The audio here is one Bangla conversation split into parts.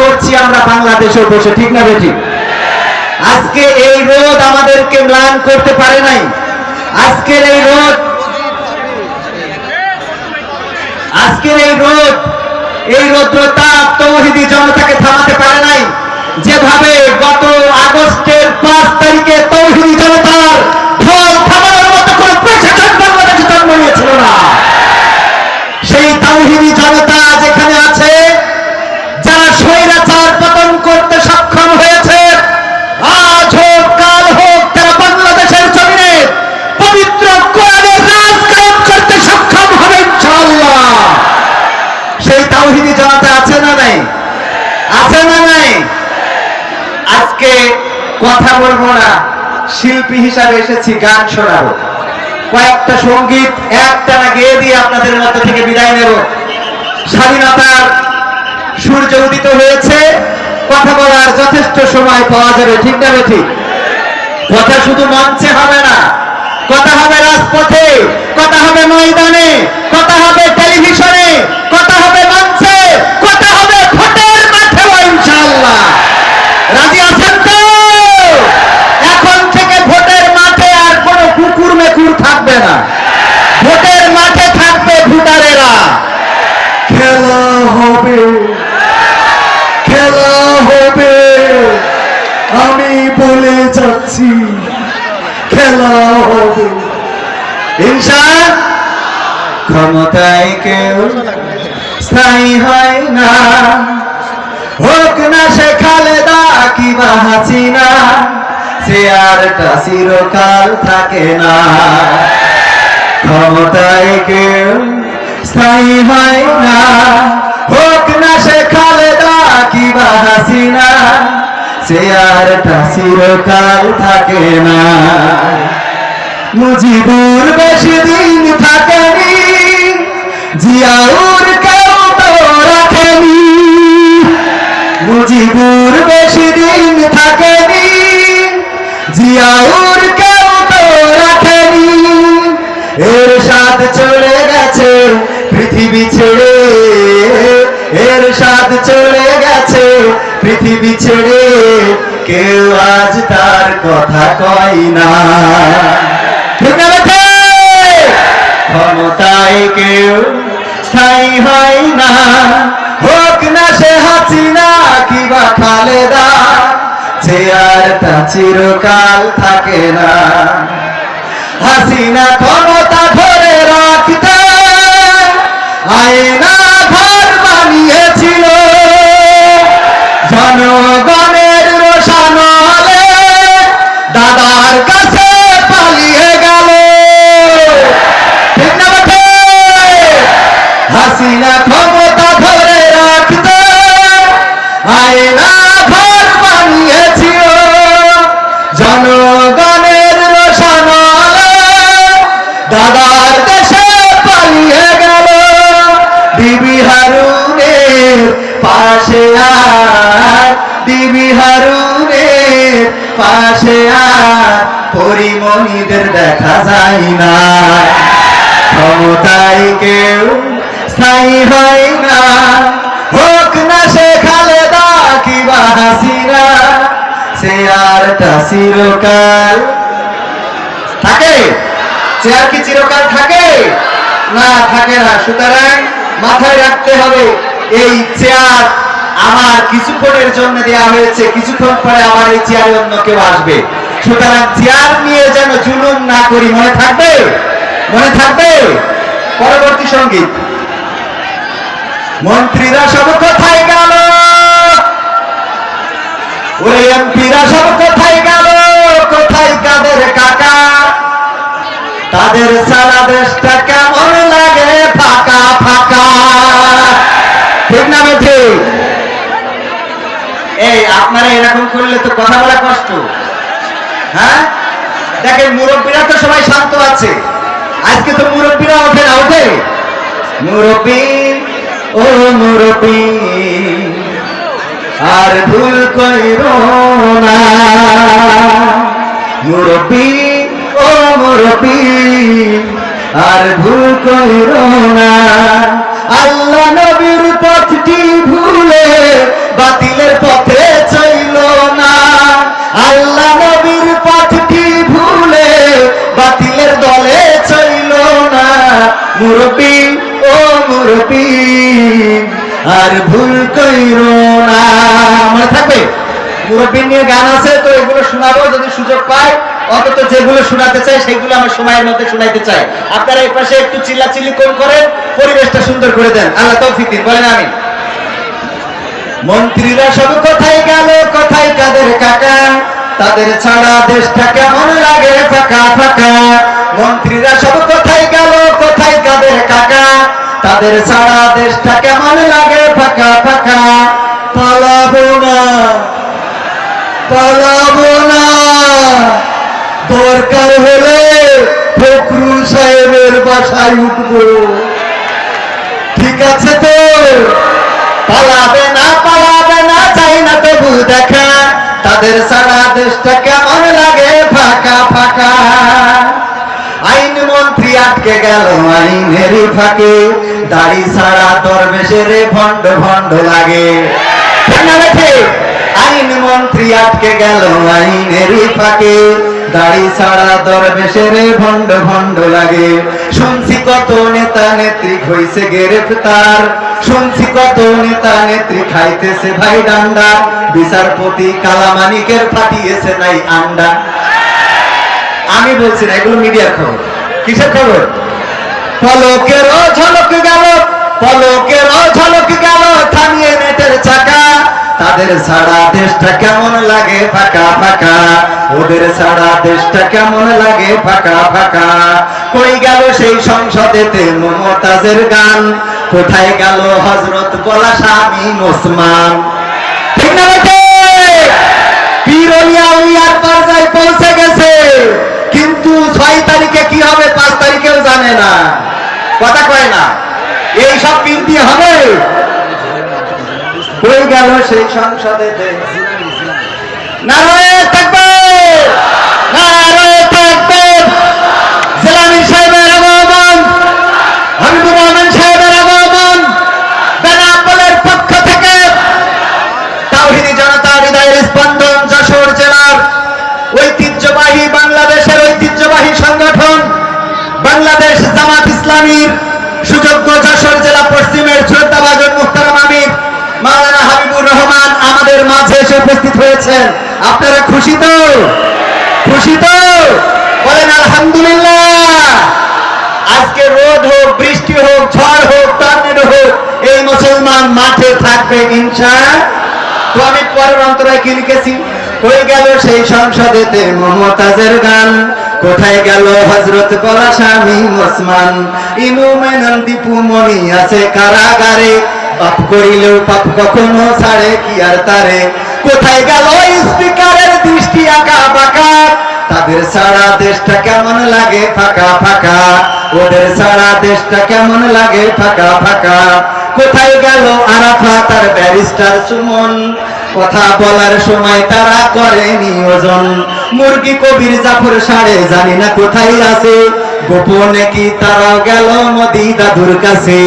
করছি আমরা বাংলাদেশে বসে, ঠিক না বেঠিক? আজকে এই রোদ আমাদেরকে ম্লান করতে পারে নাই। আজকের এই রোদ, আজকের এই রোদ, এই রৌদ্রতাপ তৌহিদি জনতাকে থামাতে পারে নাই। যেভাবে গত আগস্টের পাঁচ তারিখে তৌহিদি জনতার ঢল থামানোর মতো কোন প্রশাসন বাংলাদেশে জন্ম নিয়েছিল না সেই তাওহিদি জনতা যেখানে আছে যারা স্বৈরাচার পতন করতে সক্ষম হয়েছে আজ হোক কাল হোক তারা বাংলাদেশের জমিনে পবিত্র কোরআনের রাজ কায়েম করতে সক্ষম হবে ইনশাআল্লাহ সেই তাওহিদি জনতা আছে না নাই আছে না নাই আজকে কথা বলব না। শিল্পী হিসাবে এসেছি, গান শোনাবো। কয়েকটা সংগীত একটানা গেয়ে দিয়ে আপনাদের মধ্যে থেকে বিদায় নেব। স্বাধীনতার সূর্য উদিত হয়েছে, কথা বলার যথেষ্ট সময় পাওয়া যাবে, ঠিক না ঠিক কথা শুধু মঞ্চে হবে না, কথা হবে রাজপথে, কথা হবে ময়দানে, কথা হবে টেলিভিশনে, কথা হবে মঞ্চে কথা হবে ভোটের মাঠেও ইনশাআল্লাহ রাজি আছেন তো এখন থেকে ভোটের মাঠে আর কোনো কুকুর মেকুর থাকবে না ভোটের মাঠে থাকবে ভোটারেরা খেলা হবে খেলা হবে আমি বলে যাচ্ছি খেলা ক্ষমতায় কেউ স্থায়ী হয় না। হোক না সে খালেদা কিবা হাসিনা, সে আরটা চিরকাল থাকে না। ক্ষমতায় কেউ স্থায়ী হয় না। হোক না সে খালেদা কিবা হাসিনা সে আরটা চিরকাল থাকে না। মুজিবুর বেশি দিন থাকেনি, জিয়াউর কেউ তো রাখেনি। মুজিবুর বেশি দিন থাকেনি, জিয়াউর কেউ তো রাখেনি। এর সাথ চলে গেছে পৃথিবী ছেড়ে এর সাথ চলে গেছে পৃথিবী ছেড়ে কেউ আজ তার কথা কয় না। ক্ষমতায় কেউ স্থায়ী হয় না। হোক না সে হাসিনা কিবা খালেদা, যে আর তা চিরকাল থাকে না। হাসিনা ক্ষমতা ধরে রাখতে আয়না পাশে আর হারুনের পাশে আর দেখা যায় না। ক্ষমতায় কেউ স্থায়ী হয় না। হোক না সে খালেদা কিবা হাসিনা, সে আরটা চিরকাল থাকে। চেয়ার কি চিরকাল থাকে? না থাকে না। সুতরাং মাথায় রাখতে হবে, এই চেয়ার আমার কিছুক্ষণের জন্য দেয়া হয়েছে, কিছুক্ষণ পরে আমার এই চেয়ারে অন্য কেউ আসবে। সুতরাং চেয়ার নিয়ে যেন জুলুম না করি, মনে থাকবে? মনে থাকবে? পরবর্তী সংগীত। মন্ত্রীরা সব কোথায় গেল? ওরে এমপিরা সব কোথায় গেল? কোথায় কাদের কাকা? তাদের সারা দেশটা কেমন লাগে? ফাঁকা ফাঁকা। ঠিক না ঠিক এই, আপনারা এরকম করলে তো কথা বলা কষ্ট। হ্যাঁ? দেখেন, মুরব্বীরা তো সবাই শান্ত আছে। আজকে তো মুরব্বীরা ওঠে না, ওঠে। মুরব্বী, ও মুরব্বী, আর ভুল মুরব্বী, ও মুরব্বী, আর ভুল কইর না। আল্লাহ নবীর পথটি ভুলে বাতিলের পথে চাইল না। আল্লাহ নবীর পথটি ভুলে বাতিলের দলে চাইল না। মুরব্বী, ও মুরব্বী, আর ভুল কইল না। মনে থাকবে? মুরব্বী নিয়ে গান আছে, তো এগুলো শোনাবো, যদি সুযোগ পায়। অন্তত যেগুলো শোনাতে চাই সেগুলো আমার সময়ের মধ্যে শোনাইতে চাই আপনারা এই পাশে একটু চিল্লাচিল্লি কোন করেন, পরিবেশটা সুন্দর করে দেন। আল্লাহ তৌফিক দিন। বলেন আমি মন্ত্রীরা সব কোথায় গেল, কোথায় কাদের কাকা? তাদের ছাড়া দেশটা কেমন লাগে? ফাঁকা ফাঁকা। মন্ত্রীরা সব কোথায় গেল, কোথায় কাদের কাকা? তাদের ছাড়া দেশটা কেমন লাগে? ফাঁকা ফাঁকা। পালাবো না। পালাবো না। দরকার হলে ফখরুল সাহেবের বাসায় উঠবো। ঠিক আছে তো? পালাবে না পালাবে না, চাই না তবু দেখা। তাদের সারা দেশটা কেমন লাগে, ফাঁকা ফাঁকা। আইন মন্ত্রী আটকে গেল আইনেরই ফাঁকে। দাড়ি ছাড়া দরবেশের ভণ্ড ভণ্ড লাগে? আইন মন্ত্রী আটকে গেল আইনেরই ফাঁকে। দাড়ি ছাড়া দরবেশের ভণ্ড ভণ্ড লাগে। শুনছি কত নেতা নেত্রী হইছে গ্রেফতার। শুনছি কত নেতা নেত্রী খাইতেছে ভাই ডান্ডা। বিচারপতি কালামানিকের ফাটিয়েছে নাই আন্ডা। আমি বলছি না, এগুলো মিডিয়ার খবর। কিসের খবর? পলকের ঝলক গেল, পলকের ঝলক গেল, থামিয়ে নেটের চাকা। তাদের সারা দেশটা কেমন লাগে? ফাঁকা ফাঁকা। ওদের সারা দেশটা কেমন লাগে? ফাঁকা ফাঁকা। কই গেল সেই সংসদেতে মমতাজের গান? কোথায় গেল হজরত স্বামী ওসমান? পৌঁছে গেছে। কিন্তু ছয় তারিখে কি হবে পাঁচ তারিখেও জানে না। কথা কয় না। এই সব পীর হবে? হয়ে গেল সেই সংসদে নারায়ণ থাকবে নারায় থাকবে জেলামির সাহেবের আগমন হাবিবুর রহমান সাহেবের আগমন বেনাপোলের পক্ষ থেকে তাওহিদি জনতা হৃদয়ের স্পন্দন যশোর জেলার ঐতিহ্যবাহী বাংলাদেশের ঐতিহ্যবাহী সংগঠন বাংলাদেশ জামাত ইসলামীর সুযোগ্য যশোর জেলা পশ্চিমের শ্রদ্ধাভাজন মুখতারাম আমির মাওলানা হাবিবুর রহমান আমাদের মাঝে এসে উপস্থিত হয়েছেন। আপনারা খুশি তো? খুশি তো? বলেন, আলহামদুলিল্লাহ। আজকে রোদ হোক, বৃষ্টি হোক, ঝড় হোক, টর্নেডো হোক, এই মুসলমান মাঠে থাকবে ইনশা তো আমি পরের অন্তরায় কি লিখেছি? হয়ে গেল সেই সংসদেতে মমতাজের গান। কোথায় গেল হজরত স্বামী ওসমান? ইনু মেনন দীপু মনি আছে কারাগারে। পাপ করিলেও পাপ কখনো ছাড়ে, কি আর তারে? কোথায় গেল স্পিকারের দৃষ্টি আঁকা বাঁকা? তাদের সারা দেশটা কেমন লাগে ফাঁকা ফাঁকা? ওদের সারা দেশটা কেমন লাগে ফাঁকা ফাঁকা? কোথায় গেল আরাফা তার ব্যারিস্টার সুমন? কথা বলার সময় তারা করে নিয়োজন মুরগি কবির জাফর সাড়ে জানি না কোথায় আছে। গোপনে কি তারাও গেল মোদি দাদুর কাছে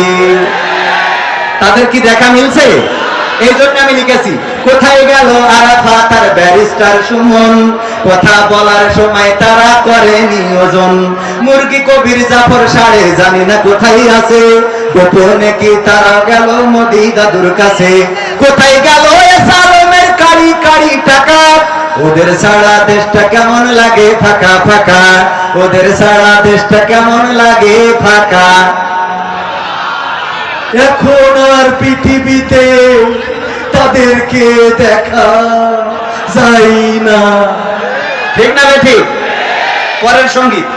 তাদের কি দেখা মিলছে? এই জন্য আমি লিখেছি কোথায় গেল আরাফা? তার ব্যারিস্টার সুমন। কথা বলার সময় তারা করে নিয়োজন। মুরগি কবির জাফর সাড়ে জানি না কোথায় আছে। গোপনে কি তারা গেল মোদি দাদুর কাছে? কোথায় গেল কারি কারি টাকা? ওদের সারা দেশটা কেমন লাগে ফাঁকা ফাঁকা? ওদের সারা দেশটা কেমন লাগে ফাঁকা? এখন আর পৃথিবীতে তাদেরকে দেখা যায় না। ঠিক না ঠিক পরের সংগীত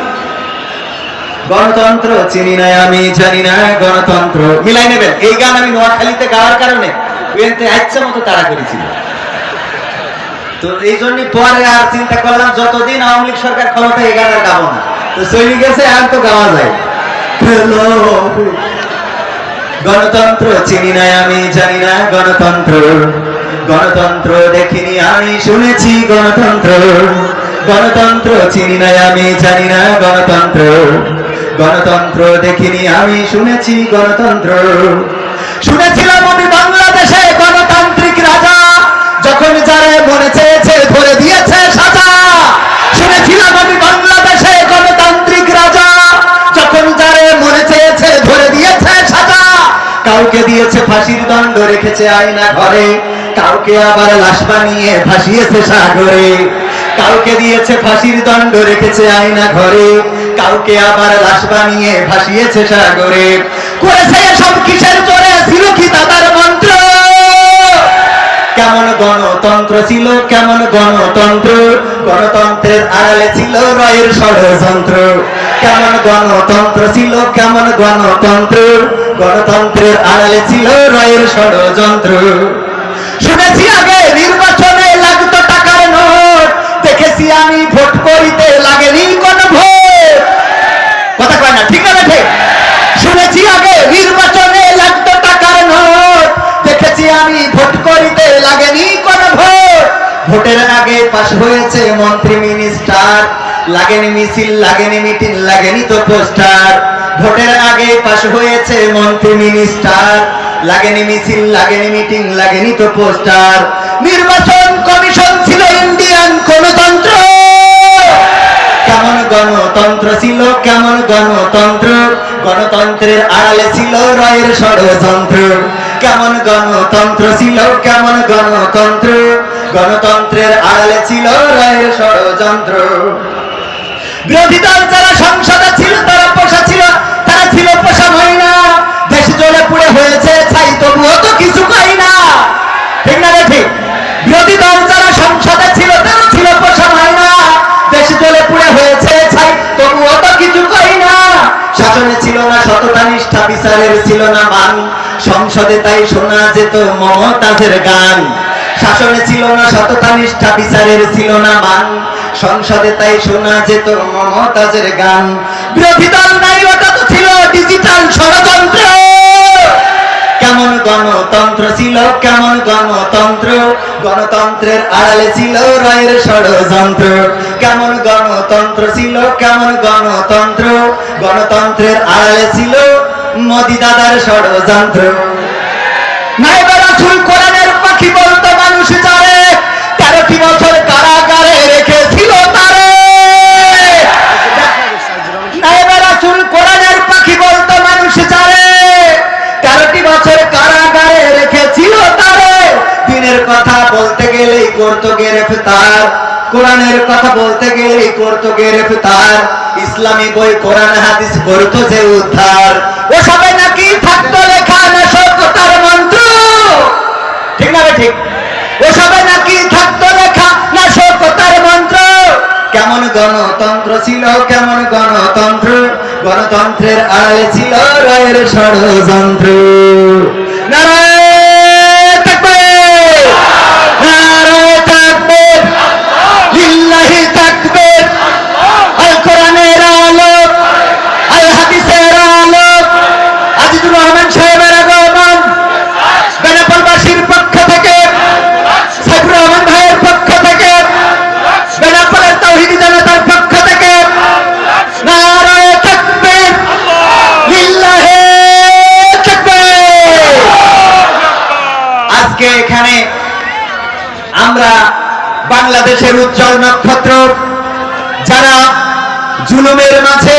গণতন্ত্র চিনি না আমি, জানি না গণতন্ত্র। মিলাই নেবেন। এই গান আমি নোয়াখালীতে গাওয়ার কারণে ওয়েনতে ইচ্ছা মতো তারা করেছিল তো এই জন্য পরে আর চিন্তা করলাম, যতদিন আওয়ামী লীগ সরকার ক্ষমতা এই গান আর গাবো না। তো চলে গেছে, আর তো গাওয়া যায়. গণতন্ত্র চিনি না আমি, জানি না গণতন্ত্র। গণতন্ত্র দেখিনি আমি, শুনেছি গণতন্ত্র। গণতন্ত্র চিনি না আমি, জানি না গণতন্ত্র। গণতন্ত্র দেখিনি আমি, শুনেছি গণতন্ত্র। শুনেছিলাম ফাঁসির দণ্ড রেখেছে আয়না ঘরে। কাউকে আবার লাশ বানিয়ে ভাসিয়েছে সাগরে। কাউকে দিয়েছে ফাঁসির দণ্ড রেখেছে আয়না ঘরে। কাউকে আবার লাশ বানিয়ে সাগরে। করেছে সব কিসের ছিল কি তাদের মন্ত্র? কেমন গণতন্ত্র ছিল? কেমন গণতন্ত্র? গণতন্ত্রের আড়ালে ছিল রয়ের ষড়যন্ত্র। কেমন গণতন্ত্র ছিল? কেমন গণতন্ত্র? গণতন্ত্রের আড়ালে ছিল রয়ের ষড়যন্ত্র। শুনেছি আগে নির্বাচনে লাগতো টাকার নোট। দেখেছি আমি ভোট করিতে লাগেনি কোন ভোট। কথা কয় না, ঠিক আছে শুনেছি আগে নির্বাচনে লাগতো টাকার নোট। দেখেছি আমি ভোট করিতে লাগেনি কোন ভোট। ভোটের আগে পাশ হয়েছে মন্ত্রী, মিনিস্টার। লাগেনি মিছিল, লাগেনি মিটিং, লাগেনি তো পোস্টার। ভোটের আগে পাশ হয়েছে মন্ত্রী মিনিস্টার। লাগেনি মিছিল, লাগেনি মিটিং, লাগেনি তো পোস্টার। নির্বাচন কমিশন ছিল ইন্ডিয়ান গণতন্ত্র। কেমন গণতন্ত্র ছিল, কেমন গণতন্ত্র? গণতন্ত্রের আড়ালে ছিল রয়ের ষড়যন্ত্র। কেমন গণতন্ত্র ছিল, কেমন গণতন্ত্র? গণতন্ত্রের আড়ালে ছিল রয়ের ষড়যন্ত্র। বিরোধী দল যারা সংসদে ছিল, তারা ছিল পোষা মহিনা দেশ জ্বলে পুড়ে হয়েছে, ছাই তবুও তো কিছু পাই না। ঠিক না ঠিক? বিরোধী দল যারা সংসদে ছিল, তারা ছিল পোষা মহিনা দেশ জ্বলে পুড়ে হয়েছে, ছাই তবুও তো কিছু পাই না। শাসনে ছিল না সততা, নিষ্ঠা, বিচারের ছিল না মান। সংসদে তাই শোনা যেত মমতাজের গান। শাসনে ছিল না সততা, নিষ্ঠা, বিচারের ছিল না মান। সংসদে তাই শোনা যেত মমতাজের গান। বিরোধী দল ডিজিটাল ষড়যন্ত্র। কেমন গণতন্ত্র ছিল, কেমন গণতন্ত্র? গণতন্ত্রের আড়ালে ছিল রায়ের ষড়যন্ত্র। কেমন গণতন্ত্র ছিল, কেমন গণতন্ত্র? গণতন্ত্রের আড়ালে ছিল মোদি দাদার ষড়যন্ত্র। কথা বলতে গেলেই করতো গ্রেফতার। ইসলামী বই, কোরআন, হাদিস করতো যে উদ্ধার। ও সবাই নাকি থাকতো লেখা না সভ্যতার মন্ত্র? ঠিক না ঠিক? ও সবাই নাকি থাকতো লেখা না সভ্যতার মন্ত্র? কেমন গণতন্ত্র ছিল, কেমন গণতন্ত্র? গণতন্ত্রের আড়ালে ছিল রয়ের ষড়যন্ত্র। নারায়ণ তাকবীর! নারায়ণ তাকবীর! লিল্লাহি তাকবীর! আল কোরআনের আলো আল হাদিসের আলো আজিজুর রহমান সাহেবের আগমন বেনাপোলবাসীর পক্ষ থেকে সাইফুর রহমান ভাইয়ের পক্ষ থেকে বেনাপোলের তৌহিদি জনতার পক্ষ থেকে নারায়ে তাকবীর লিল্লাহি তাকবীর আজকে এখানে আমরা বাংলাদেশের উজ্জ্বল নক্ষত্র যারা জুলুমের মাঝে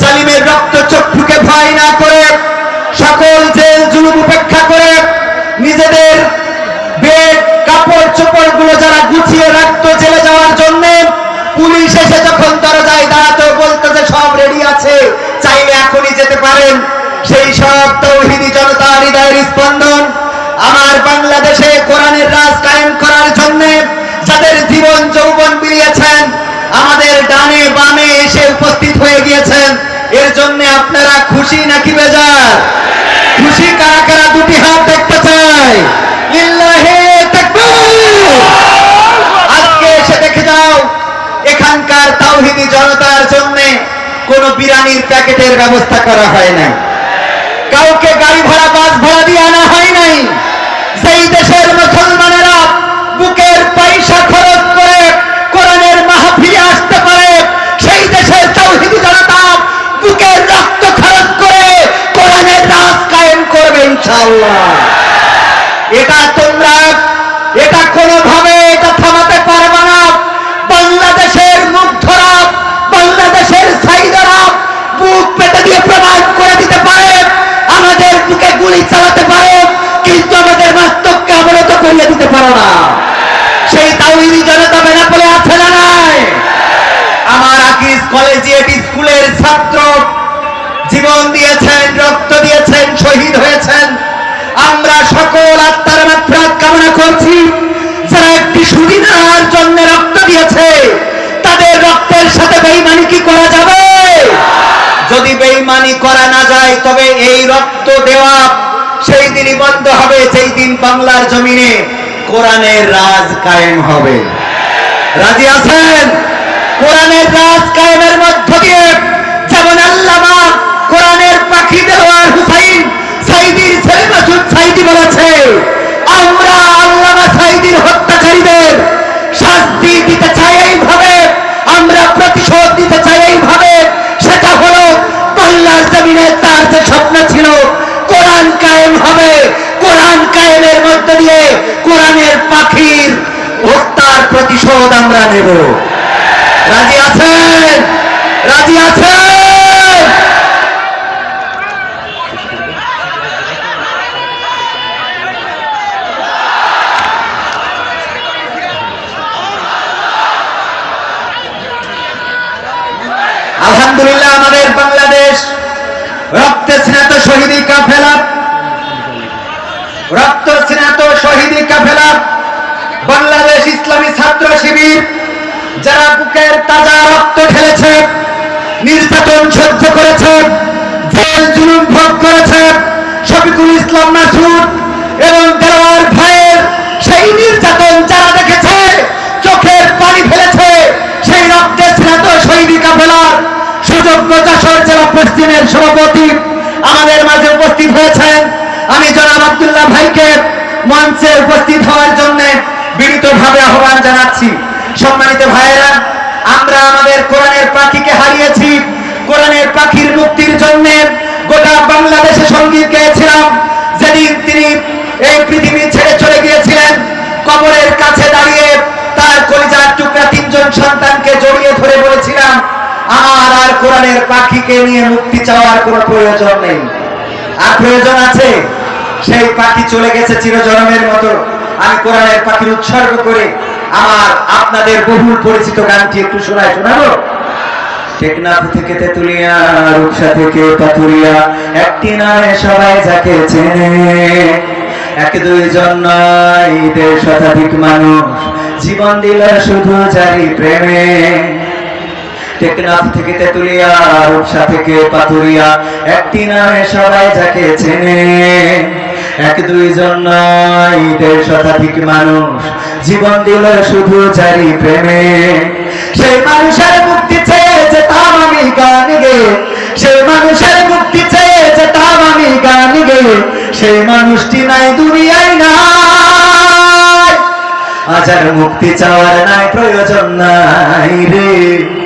জালিমের রক্ত চক্ষুকে ভয় না করে সকল জেল জুলুম উপেক্ষা করে নিজেদের বেড কাপড় চোপড়গুলো যারা গুছিয়ে রাখতো জেলে যাওয়ার জন্য পুলিশ এসে যখন দরজায় দাঁড়াতো বলতো যে সব রেডি আছে চাইলে এখনই যেতে পারেন সেই সব তৌহিদি জনতা হৃদয়ের স্পন্দন আমার বাংলাদেশে কোরআনের রাজ কায়েম করার জন্য যাদের জীবন যৌবন বিলিয়েছেন আমাদের ডানে বামে এসে উপস্থিত হয়ে গিয়েছেন এর জন্য আপনারা খুশি নাকি বেজার? খুশি কারা কারা দুটি হাত দেখতে চাই আজকে এসে দেখে যাও, এখানকার তাওহিদি জনতার জন্য কোন বিরানির প্যাকেটের ব্যবস্থা করা হয় নাই। কাউকে গাড়ি ভাড়া, বাস ভাড়া দিয়ে আনা হয় নাই। সেই দেশের মুসলমানেরা বুকের পয়সা খরচ করে কোরআনের মাহফিলে আসতে পারে সেই দেশের তৌহিদি জনতা বুকের রক্ত খরচ করে কোরআনের রাজ কায়েম এটা তোমরা, এটা কোনোভাবে এটা থামাতে পারবে না। বাংলাদেশের মুগ্ধরা, বাংলাদেশের সাইদারা বুক পেটে দিয়ে প্রমাণ করে দিতে পারে, আমাদের বুকে গুলি চালাতে পারে, কিন্তু আমাদের করিয়ে দিতে পারো না সেই তাওহিদি জনতা বেনাপোলে আছে না নাই আমার আকিস কলেজিয়েট স্কুলের ছাত্র জীবন দিয়েছেন রক্ত দিয়েছেন শহীদ হয়েছেন আমরা সকল আত্মার মাত্রাত করছি, যারা একটি সুবিধার জন্য রক্ত দিয়েছে, তাদের রক্তের সাথে বেইমানি কি করা যাবে? যদি বেইমানি করা না যায়, তবে এই রক্ত দেওয়া সেই দিনই বন্ধ হবে যেই দিন বাংলার জমিনে কোরআনের রাজ কায়েম হবে। রাজি আছেন? কোরআনের রাজ কায়েমের মধ্য দিয়ে যেমন আল্লামা কোরআনের পাখি দেওয়ার হুসাইন সাইদির ছেলে মাসুদ সাইদি বলেছে আমরা আল্লামা সাইদির হত্যাকারীদের শাস্তি দিতে চাই এইভাবে আমরা প্রতিশোধ দিতে চাই এইভাবে সেটা হলো বাংলার জমিনে তার যে স্বপ্ন ছিল, কোরআন কায়েম হবে। কোরআন কায়েমের মধ্য দিয়ে কোরআনের পাখির হত্যার প্রতিশোধ আমরা নেব। রাজি আছেন? রাজি আছেন আলহামদুলিল্লাহ আমাদের বাংলাদেশ রক্তে স্নাত শহীদি কাফেলা রক্ত শহীদি কাফেলা, বাংলাদেশ ইসলামী ছাত্র শিবির, যারা বুকের তাজা রক্ত ঢেলেছে, নির্যাতন সহ্য করেছে, জেল জুলুম ভোগ করেছে, শফিকুল ইসলাম এবং দেওয়ার ভাইয়ের সেই নির্যাতন যারা দেখেছে, চোখের পানি ফেলেছে, সেই রক্তের স্নাত শহীদি কাফেলার সুযোগ্য পশ্চিমের সভাপতি আমাদের মাঝে উপস্থিত হয়েছেন। আমি জনাব আব্দুল্লাহ ভাইকে মঞ্চে উপস্থিত হওয়ার জন্য বিনীতভাবে আহ্বান জানাচ্ছি। সম্মানিত ভাইয়েরা, আমরা আমাদের কোরআনের পাখিকে হারিয়েছি। কোরআনের পাখির মুক্তির জন্য গোটা বাংলাদেশে সংগীত গেয়েছিলাম। যেদিন তিনি এই পৃথিবী ছেড়ে চলে গিয়েছিলেন, কবরের কাছে দাঁড়িয়ে তার কলিজার টুকরা তিনজন সন্তানকে জড়িয়ে ধরে বলেছিলাম, আমার আর কোরআনের পাখিকে নিয়ে মুক্তি চাওয়ার কোনো প্রয়োজন নেই। আর প্রয়োজন আছে? সেই পাখি চলে গেছে চিরজনমের মতো। আমি কোরআনের পাখির উৎসর্গ করে আমার আপনাদের বহুল পরিচিত গানটি একটু শোনায়, শোনাবো? থেকে তেতুলিয়া, রূপসা থেকে পাথুরিয়া, একটি নামে সবাই যাকে চেনে। এক দুইজন নয় দেড় শতাধিক মানুষ। জীবন দিল শুধু জারি প্রেমে। টেকনাফ থেকে তেতুলিয়া, রূপসা থেকে পাথুরিয়া, একটি নামে সবাই যাকে চেনে। এক দুইজন নয় শতাধিক মানুষ জীবন দিল শুধু জারি প্রেমে। সেই মানুষের মুক্তি চেয়ে যেতাম আমি গান গে। সেই মানুষের মুক্তি চেয়ে আমি গান গে। সেই মানুষটি নাই, দুনিয়ায় নাই। আজ আর মুক্তি চাওয়ার নাই, প্রয়োজন নাই রে।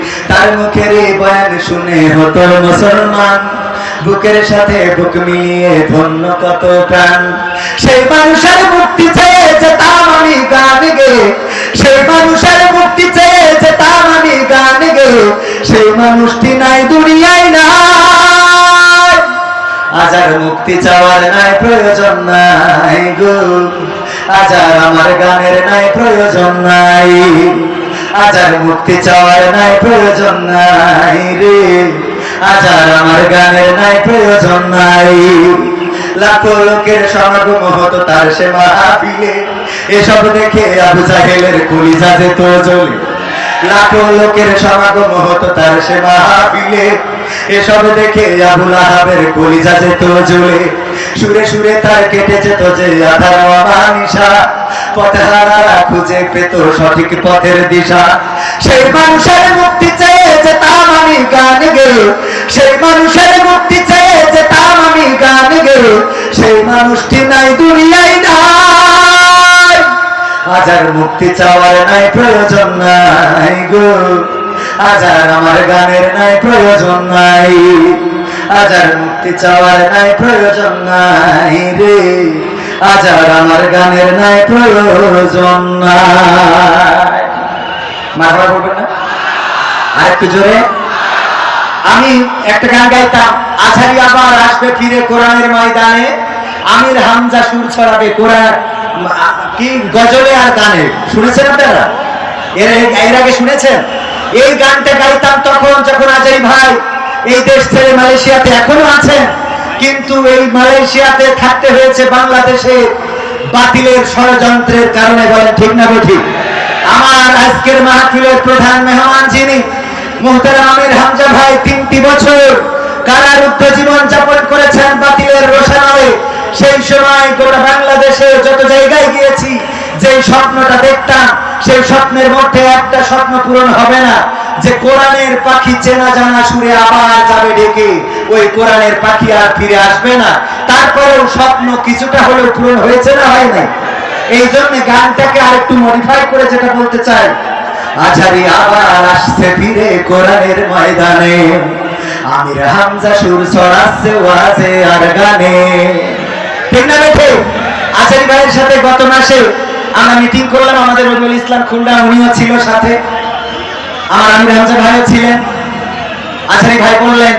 তার মুখের বয়ান শুনে হতো মুসলমান। বুকের সাথে বুক মিলিয়ে ধন্য কত প্রাণ। সেই মানুষের মুক্তি চেয়ে যেতাম আমি গান গে। সেই মানুষের মুক্তি চেয়ে যেতাম আমি গান গে। সেই মানুষটি নাই, দুনিয়ায় না আজার মুক্তি চাওয়ার নাই, প্রয়োজন নাই গো। আজার আমার গানের নাই, প্রয়োজন নাই। আজ আর মুক্তি চাওয়ার নাই, প্রয়োজন নাই রে। আজ আর আমার গানের নাই, প্রয়োজন নাই। লাখো লোকের সমাগম হতো তার সে মাহফিলে। এসব দেখে আবু জাহেলের কলিজা যেত জ্বলে। লাখো লোকের সমাগম হতো তার সে মাহফিলে। এসব দেখে আবুল আহাবের কলিজা যেত জ্বলে। সুরে সুরে তার কেটে যেত যে আধার অমানিসা পথে হারারা খুঁজে পেত সঠিক পথের দিশা। সেই মানুষের মুক্তি চেয়ে যেতাম আমি গান গে সেই মানুষের মুক্তি চেয়ে যেতাম আমি গান গে সেই মানুষটি নাই দুনিয়ায় নাই। আজ আর মুক্তি চাওয়ার নাই প্রয়োজন নাই গো। আজ আর আমার গানের নাই প্রয়োজন নাই। আজ আর মুক্তি চাওয়ার নাই প্রয়োজন নাই রে। আজ আমার গানের নাই প্রয়োজন নাই। মারবার বলবেন না? আর একটু জোরে। আমি একটা গান গাইতাম আছারি আবার আসবে ফিরে কোরআনের ময়দানে। আমির হামজা সুর ছড়াবে কোরআন কি গজলে আর গানে। শুনেছেন আপনারা? এর এর আগে শুনেছেন? এই গানটা গাইতাম তখন, যখন আজারি ভাই এই দেশ ছেড়ে মালয়েশিয়াতে এখনও আছেন। কিন্তু এই মালয়েশিয়াতে থাকতে হয়েছে বাংলাদেশে বাতিলের ষড়যন্ত্রের কারণে, বলেন ঠিক না ঠিক আমার আজকের মাহফিলের প্রধান মেহমান যিনি, মোহতারাম আমির হামজা ভাই, তিনটি বছর কারারুদ্ধ জীবন যাপন করেছেন বাতিলের রোশানলে। সেই সময় গোটা বাংলাদেশে যত জায়গায় গিয়েছি যে স্বপ্নটা দেখতাম সেই স্বপ্নের মধ্যে একটা স্বপ্ন পূরণ হবে না। যে কোরআনের পাখি চেনা জানা সুরে আবার যাবে ডেকে, ওই কোরআনের পাখি আর ফিরে আসবে না। তারপরেও স্বপ্ন কিছুটা হলেও পূরণ হয়েছে না হয় নাই? এই জন্য গানটাকে আরেকটু মডিফাই করে যেটা বলতে চাই। আজারি আবার আসছে ফিরে কোরআনের ময়দানে। আমির হামজা সুর ছড়াচ্ছে ওয়াজে আর গানে। ঠিক না বেঠে? আচারি ভাইয়ের সাথে গত মাসে আমরা মিটিং করলাম, আমাদের রবিউল ইসলাম খুলনা, উনিও ছিল সাথে। আমার আমির হামজা ভাইও ছিলেন। আচারি ভাই বললেন,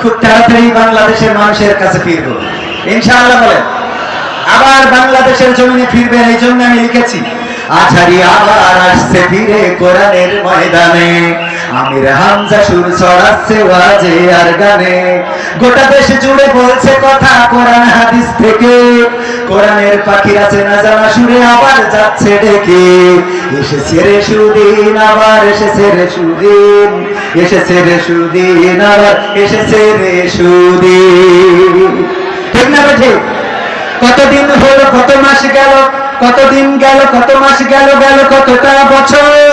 খুব তাড়াতাড়ি বাংলাদেশের মানুষের কাছে ফিরব। ইনশাআল্লাহ বলেন। আবার বাংলাদেশের জমিনে ফিরবেন, এই জন্য আমি লিখেছি আচারি আবার আসছে ফিরে কোরআনের ময়দানে। আমির হামজা সুর ছড়াচ্ছে ওয়াজে আর গানে। গোটা দেশ জুড়ে বলছে কথা কোরআন হাদিস থেকে। কোরআনের পাখি আছে না জানা সুরে আবার যাচ্ছে ডেকে। এসেছে রে সুদিন, আবার এসেছে রে সুদিন। এসেছে রে সুদিন, আবার এসেছে রে সুদিন। ঠিক না ঠিক কতদিন হলো, কত মাস গেল, কতদিন গেল, কত মাস গেল গেল কতটা বছর?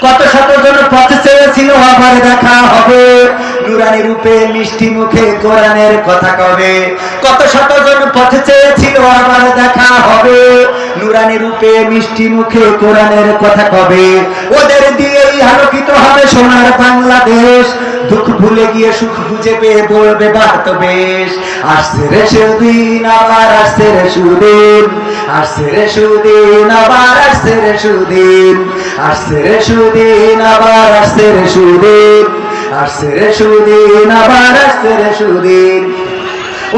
কত শত জন পথ চেয়েছিল আবার দেখা হবে। নুরানি রূপে, মিষ্টি মুখে, কোরআনের কথা কবে? কত শত জন পথ চেয়েছিল আবার দেখা হবে। নুরানি রূপে, মিষ্টি মুখে, কোরআনের কথা কবে? ওদের দিয়েই সোনার বাংলাদেশ দুঃখ ভুলে গিয়ে সুখ খুঁজে পেয়ে বলবে বেশ। আসছে রে সুদিন, আবার আসছে রে সুদিন। আসছে রে সুদিন, আবার আসছে রে সুদিন। আসছে রে সুদিন, আবার আসছে রে সুদিন। আসছে রে সুদিন, আবার আসছে রে সুদিন।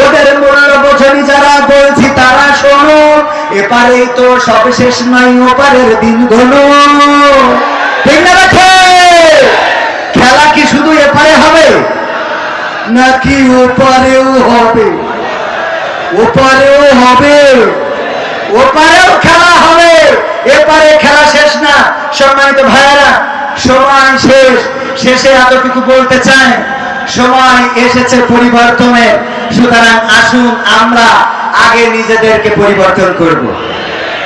ওদের মূল্য বোঝনি যারা বলছি, তারা শোনো এপারে তো সব শেষ নয় ওপারের দিনগুলো ঠিক না এপারে হবে? নাকি ওপারেও হবে? ওপারেও হবে। ওপারেও খেলা হবে। এপারে খেলা শেষ না। সম্মানিত ভাইয়ারা, সময় শেষ। শেষে এতটুকু বলতে চাই, সময় এসেছে পরিবর্তনের সুতরাং আসুন আমরা আগে নিজেদেরকে পরিবর্তন করব।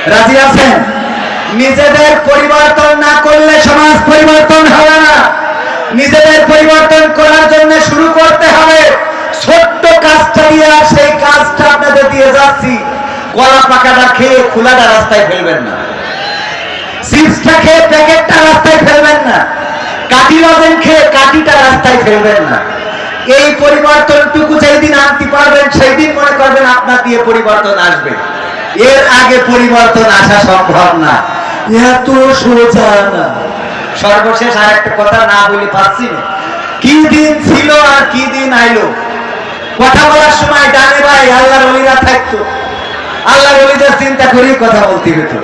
রাজি আছেন? নিজেদের পরিবর্তন না করলে সমাজ পরিবর্তন হবে না। নিজেদের পরিবর্তন করার জন্য শুরু করতে হবে। ছোট্ট কাজটা দিয়ে আর সেই কাজটা আপনাদের দিয়ে যাচ্ছি। কলা পাকাটা খেয়ে খোলাটা রাস্তায় ফেলবেন না। চিপসটা খেয়ে প্যাকেটটা রাস্তায় ফেলবেন না। কাটি লজেন খেয়ে কাটিটা রাস্তায় ফেলবেন না। এই পরিবর্তনটুকু যেই দিন আনতে পারবেন সেই দিন মনে করবেন আপনার দিয়ে পরিবর্তন আসবে। এর আগে পরিবর্তন আসা সম্ভব না। এত সোজা না। সর্বশেষ আর একটা কথা না বলে পাচ্ছি না। কি দিন ছিল আর কি দিন আইলো? কথা বলার সময় ডানে ভাই, আল্লাহর অলিরা থাকতো। আল্লাহর অলিদের চিন্তা করেই কথা বলতে হতো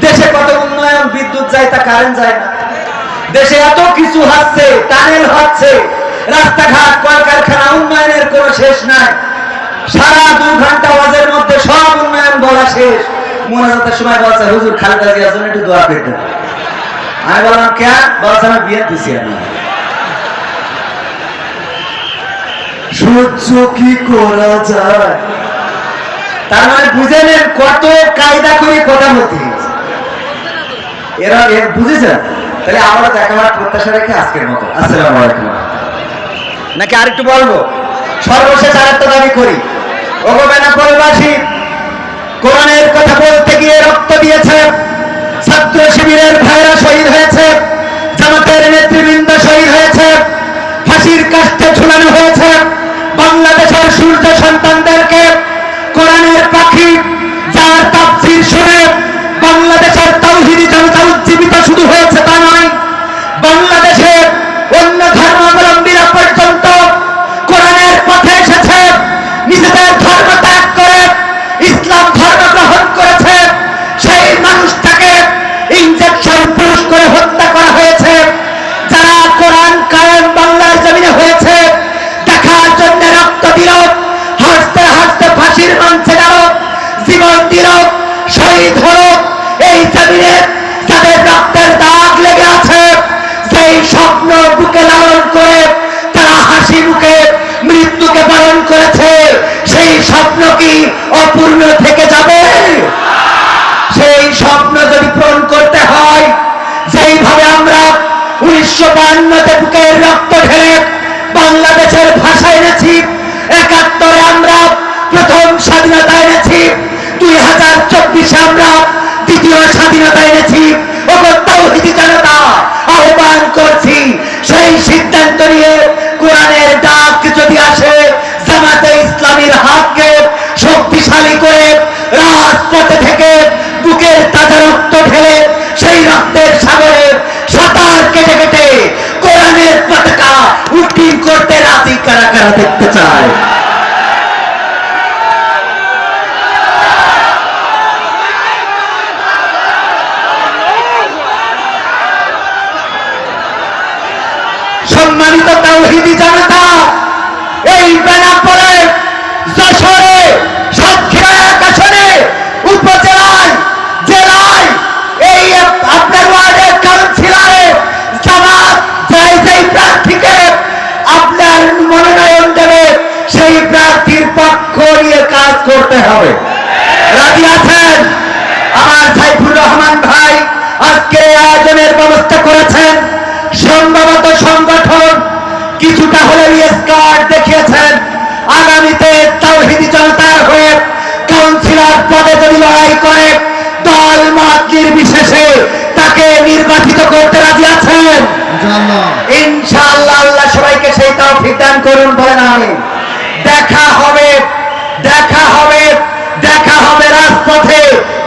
দেশে কত না। দেশে এত কিছু হচ্ছে টানেল হচ্ছে রাস্তাঘাট, কলকারখানা, উন্নয়নের কোনো শেষ নাই। সারা দু ঘণ্টা ওয়াজের মধ্যে সব উন্নয়ন বলা শেষ। মোনাজাতের সময় বলছে, হুজুর খালেদা জিয়ার জন্য একটু দোয়া করে আমি বললাম, কে? বলছে আমি বিয়ে দিছি আমি সহ্য কি করা যায়? তার মানে বুঝে নেন কত কায়দা করে কথা বলতে। এরা বুঝেছেন তাহলে আমরা তো দেখাবার প্রত্যাশা রেখে আজকের মতো। আসসালামু আলাইকুম। নাকি আর একটু বলব? সর্বশেষ আর একটা দাবি করি। ওগো বেনাপোলবাসী কোরআনের কথা বলতে গিয়ে রক্ত দিয়েছে। ছাত্র শিবিরের ভাইরা শহীদ হয়েছে। জামাতের নেতৃবৃন্দ শহীদ হয়েছে। ফাঁসির কাস্তে ঝুলানো হয়েছে। বাংলাদেশের সূর্য সন্তানদেরকে উনিশশো বান্নতে বুকের রক্ত ঢেলে দেখতে চায় সম্মানিত তাওহিদি জনতা এই বেনাপোলে যশোরে সাতক্ষীরা এক আসনে উপজেলায় জেলায় এই আপনার ওয়ার্ডের কাউন্সিলরে জামাত যেই যেই প্রার্থীকে আপনার মনোনয়ন দেবে সেই প্রার্থীর পক্ষ নিয়ে কাজ করতে হবে। রাজি আছেন? আমার সাইফুর রহমান ভাই আজকে আয়োজনের ব্যবস্থা করেছেন। সম্ভবত সংগঠন কিছুটা হলে স্কার্ট দেখিয়েছেন। আগামীতে তাওহিদি জনতার হয়ে কাউন্সিলর পদে যদি লড়াই করে দল মত নির্বিশেষে তাকে নির্বাচিত করতে রাজি আছেন? ইনশাআল্লাহ। আল্লাহ সবাইকে সেই তাও দান করুন বলেন আমি দেখা হবে দেখা হবে দেখা হবে রাজপথে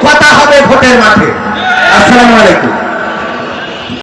কথা হবে ভোটের মাঠে। আসসালামু আলাইকুম।